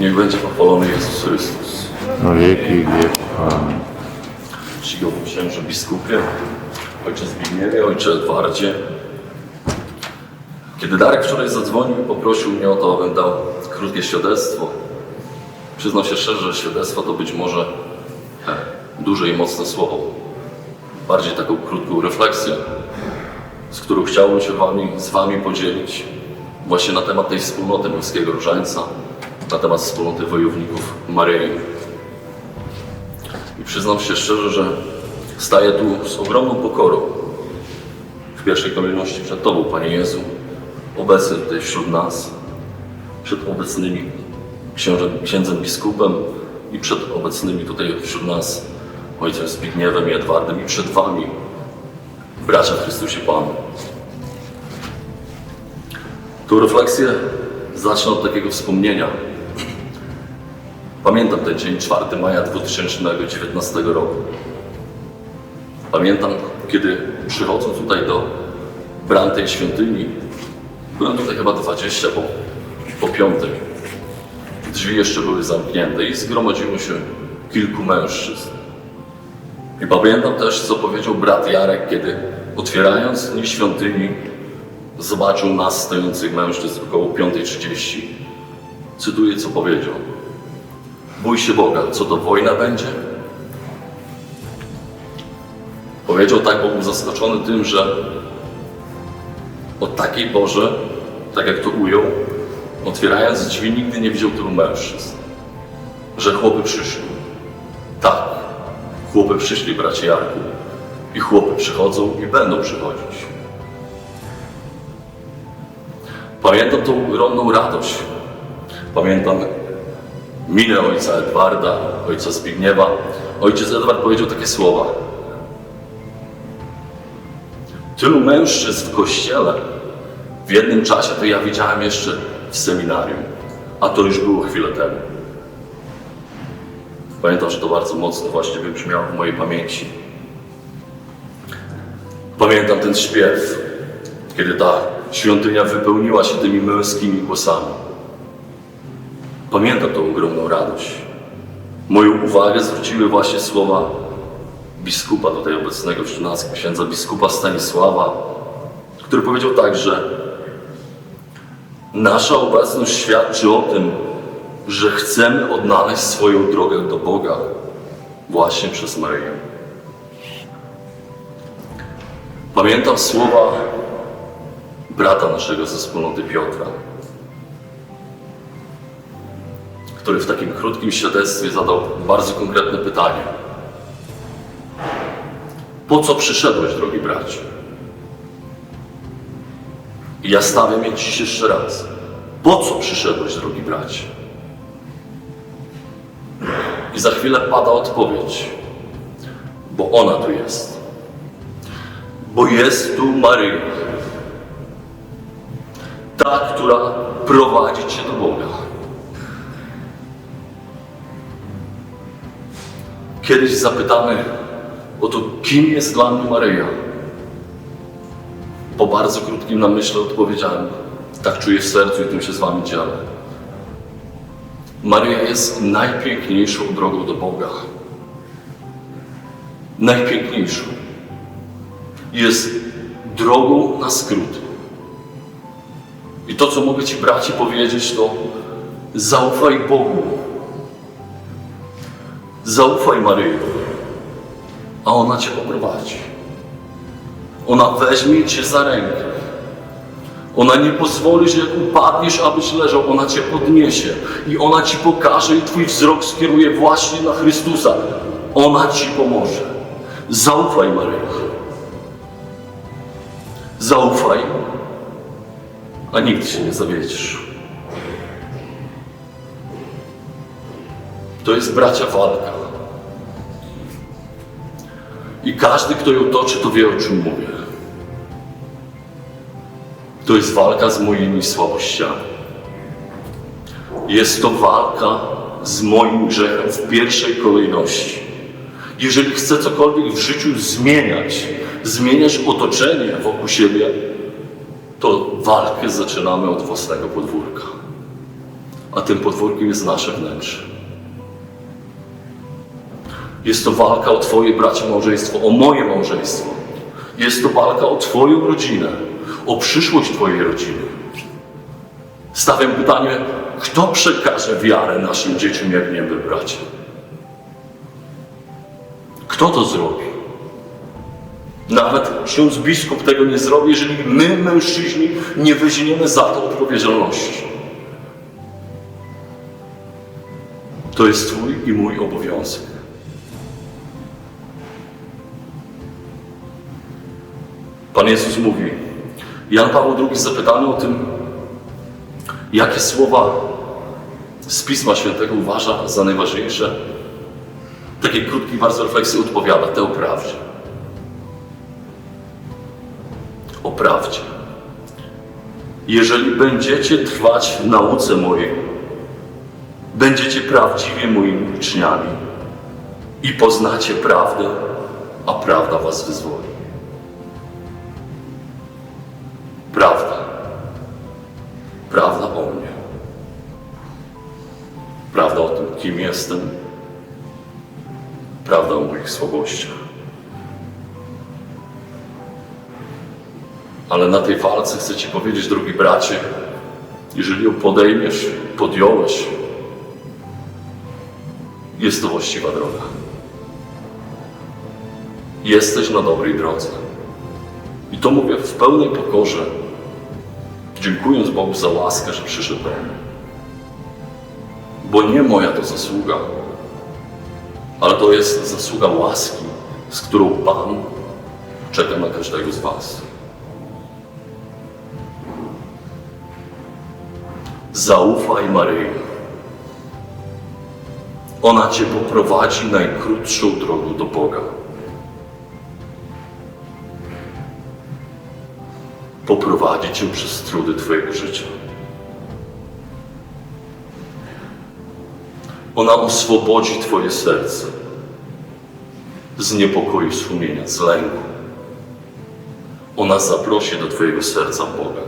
Niech będzie pochwalony Jezus Chrystus. na wieki wieków. Amen. Czcigodny księże biskupie, ojcze Zbigniewie, ojcze Edwardzie. Kiedy Darek wczoraj zadzwonił i poprosił mnie o to, abym dał krótkie świadectwo, przyznam się szczerze, że świadectwo to być może he, duże i mocne słowo. Bardziej taką krótką refleksję, z którą chciałbym się wami, z Wami podzielić właśnie na temat tej wspólnoty Morskiego Różańca, na temat wspólnoty wojowników Maryi. I przyznam się szczerze, że staję tu z ogromną pokorą. W pierwszej kolejności przed Tobą, Panie Jezu, obecny tutaj wśród nas, przed obecnymi księżem, księdzem biskupem i przed obecnymi tutaj wśród nas ojcem Zbigniewem i Edwardem i przed Wami, bracia Chrystusie Panu. Tą refleksję zacznę od takiego wspomnienia. Pamiętam ten dzień 4 maja 2019 roku. Pamiętam, kiedy przychodząc tutaj do bram tej świątyni, byłem tutaj chyba 20 po, po piątej. Drzwi jeszcze były zamknięte i zgromadziło się kilku mężczyzn. I pamiętam też, co powiedział brat Jarek, kiedy otwierając drzwi świątyni, zobaczył nas stojących mężczyzn około 5.30. Cytuję, co powiedział. Bój się Boga, co to wojna będzie? Powiedział tak, bo był zaskoczony tym, że od takiej porze, tak jak to ujął, otwierając drzwi, nigdy nie widział tylu mężczyzn. Że chłopy przyszli. Tak, chłopy przyszli, bracie Jarku. I chłopy przychodzą i będą przychodzić. Pamiętam tą ogromną radość. Pamiętam minę ojca Edwarda, ojca Zbigniewa. Ojciec Edward powiedział takie słowa. Tylu mężczyzn w kościele w jednym czasie to ja widziałem jeszcze w seminarium, a to już było chwilę temu. Pamiętam, że to bardzo mocno właśnie wybrzmiało w mojej pamięci. Pamiętam ten śpiew, kiedy ta świątynia wypełniła się tymi męskimi głosami. Pamiętam tą ogromną radość. Moją uwagę zwróciły właśnie słowa biskupa tutaj obecnego wśród nas, księdza biskupa Stanisława, który powiedział tak, że nasza obecność świadczy o tym, że chcemy odnaleźć swoją drogę do Boga właśnie przez Maryję. Pamiętam słowa brata naszego ze wspólnoty Piotra, który w takim krótkim świadectwie zadał bardzo konkretne pytanie. Po co przyszedłeś, drogi bracie? I ja stawiam je dziś jeszcze raz. Po co przyszedłeś, drogi bracie? I za chwilę pada odpowiedź, bo ona tu jest. Bo jest tu Maryja, ta, która prowadzi Cię do Boga. Kiedyś zapytamy o to, kim jest dla mnie Maryja. Po bardzo krótkim namyśle odpowiedziałem, tak czuję w sercu i tym się z Wami dzielę. Maryja jest najpiękniejszą drogą do Boga. Najpiękniejszą. Jest drogą na skróty. I to, co mogę Ci, braci, powiedzieć, to zaufaj Bogu. Zaufaj Maryi, a ona Cię poprowadzi. Ona weźmie Cię za rękę. Ona nie pozwoli, że jak upadniesz, abyś leżał. Ona Cię podniesie i ona Ci pokaże i Twój wzrok skieruje właśnie na Chrystusa. Ona Ci pomoże. Zaufaj Maryi. Zaufaj, a nigdy się nie zawiedziesz. To jest bracia walka. I każdy, kto ją toczy, to wie o czym mówię. To jest walka z moimi słabościami. Jest to walka z moim grzechem w pierwszej kolejności. Jeżeli chcę cokolwiek w życiu zmieniać, zmieniać otoczenie wokół siebie, to walkę zaczynamy od własnego podwórka. a tym podwórkiem jest nasze wnętrze. Jest to walka o Twoje bracie małżeństwo, o moje małżeństwo. Jest to walka o Twoją rodzinę, o przyszłość Twojej rodziny. Stawiam pytanie, kto przekaże wiarę naszym dzieciom, jak nie my, bracia? Kto to zrobi? Nawet ksiądz biskup tego nie zrobi, jeżeli my, mężczyźni, nie weźmiemy za to odpowiedzialności. To jest Twój i mój obowiązek. Pan Jezus mówi, Jan Paweł II zapytany o tym, jakie słowa z Pisma Świętego uważa za najważniejsze, takie krótki bardzo refleksji odpowiada, te o prawdzie. O prawdzie. Jeżeli będziecie trwać w nauce mojej, będziecie prawdziwie moimi uczniami i poznacie prawdę, a prawda was wyzwoli. Kim jestem. Prawda o moich słabościach. Ale na tej walce chcę Ci powiedzieć, drogi bracie, jeżeli ją podejmiesz, podjąłeś, jest to właściwa droga. Jesteś na dobrej drodze. I to mówię w pełnej pokorze, dziękując Bogu za łaskę, że przyszedł do mnie. Bo nie moja to zasługa, ale to jest zasługa łaski, z którą Pan czeka na każdego z Was. Zaufaj Maryi. Ona Cię poprowadzi najkrótszą drogą do Boga. Poprowadzi Cię przez trudy Twojego życia. Ona oswobodzi Twoje serce z niepokoju sumienia, z lęku. Ona zaprosi do Twojego serca Boga.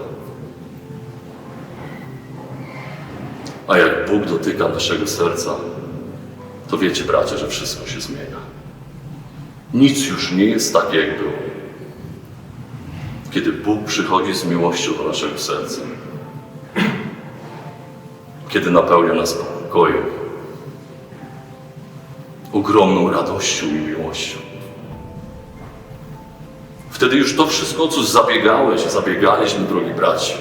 A jak Bóg dotyka naszego serca, to wiecie, bracia, że wszystko się zmienia. Nic już nie jest takie, jak było. Kiedy Bóg przychodzi z miłością do naszego serca. Kiedy napełnia nas pokojem, ogromną radością i miłością. Wtedy już to wszystko, o co zabiegałeś, zabiegaliśmy, drogi braci,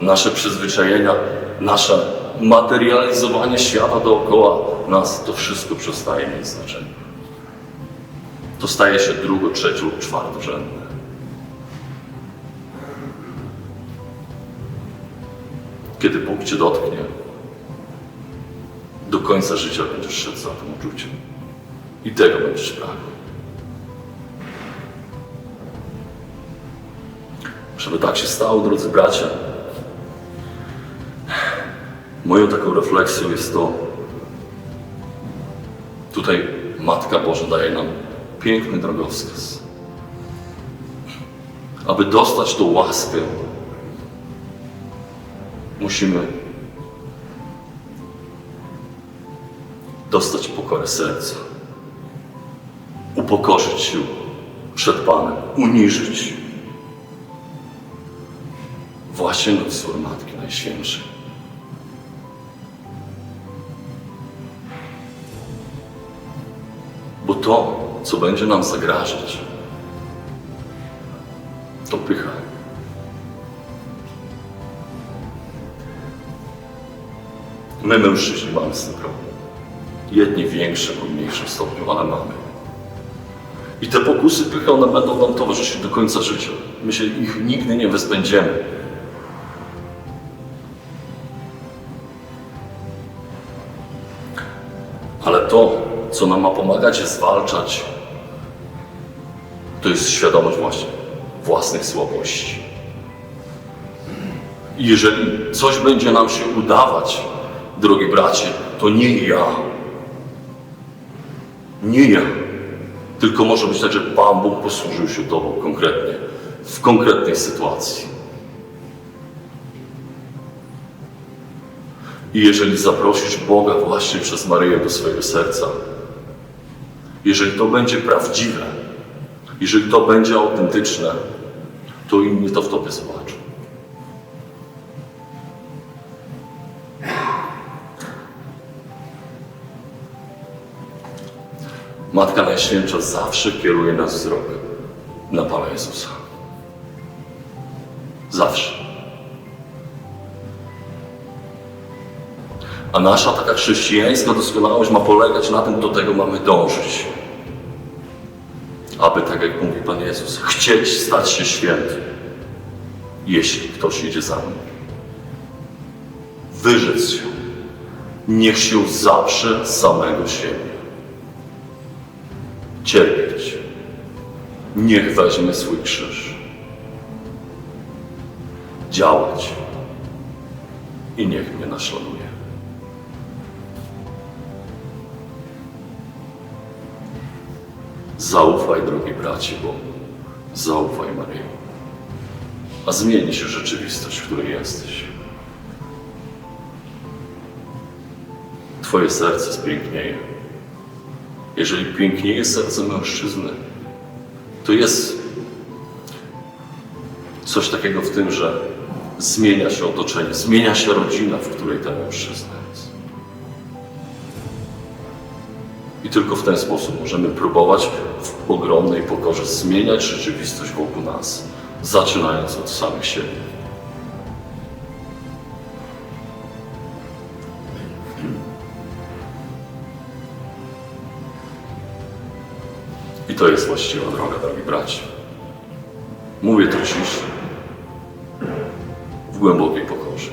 nasze przyzwyczajenia, nasze materializowanie świata dookoła nas, to wszystko przestaje mieć znaczenie. To staje się drugo, trzecią, czwartorzędne. Kiedy Bóg Cię dotknie, do końca życia będziesz szedł za tym uczuciem. I tego będziesz pragnął. Żeby tak się stało, drodzy bracia, moją taką refleksją jest to, tutaj Matka Boża daje nam piękny drogowskaz. Aby dostać tą łaskę, musimy dostać pokorę serca, upokorzyć się przed Panem, uniżyć właśnie na wzór Matki Najświętszej. Bo to, co będzie nam zagrażać, to pycha. My, mężczyźni, mamy z tym problem. Jedni w większym lub mniejszym stopniu, ale mamy. I te pokusy pychy, one będą nam towarzyszyć do końca życia. My się ich nigdy nie wyzbędziemy. Ale to, co nam ma pomagać je zwalczać, to jest świadomość właśnie własnych słabości. I jeżeli coś będzie nam się udawać, drogi bracie, to nie ja. Nie ja. Tylko może być tak, że Pan Bóg posłużył się Tobą konkretnie, w konkretnej sytuacji. I jeżeli zaprosisz Boga właśnie przez Maryję do swojego serca, jeżeli to będzie prawdziwe, jeżeli to będzie autentyczne, to inni to w tobie zobaczą. Matka Najświętsza zawsze kieruje nas wzrok na Pana Jezusa. Zawsze. A nasza taka chrześcijańska doskonałość ma polegać na tym, do tego mamy dążyć. Aby, tak jak mówi Pan Jezus, chcieć stać się świętym, jeśli ktoś idzie za mną. Wyrzec się. Niech się zaprze samego siebie. Cierpieć. Niech weźmie swój krzyż. Działać. I niech mnie naśladuje. Zaufaj, drogi bracie, bo zaufaj Maryi. A zmieni się rzeczywistość, w której jesteś. Twoje serce spięknieje. Jeżeli pięknieje serce mężczyzny, to jest coś takiego w tym, że zmienia się otoczenie, zmienia się rodzina, w której ten mężczyzna jest. I tylko w ten sposób możemy próbować w ogromnej pokorze zmieniać rzeczywistość wokół nas, zaczynając od samych siebie. I to jest właściwa droga, drogi bracie. Mówię to dziś w głębokiej pokorze.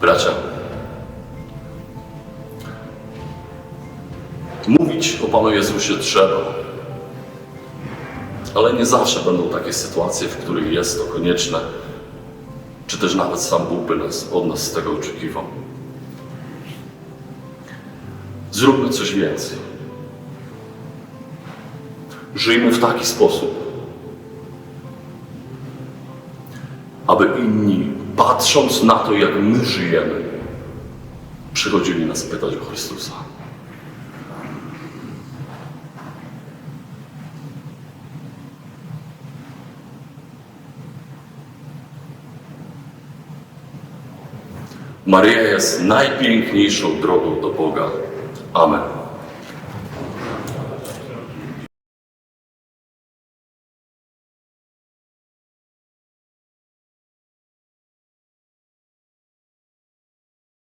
Bracia, Mówić o Panu Jezusie trzeba, ale nie zawsze będą takie sytuacje, w których jest to konieczne, czy też nawet sam Bóg by nas, od nas z tego oczekiwał. Zróbmy coś więcej. Żyjmy w taki sposób, aby inni, patrząc na to, jak my żyjemy, przychodzili nas pytać o Chrystusa. Maryja jest najpiękniejszą drogą do Boga. Amen.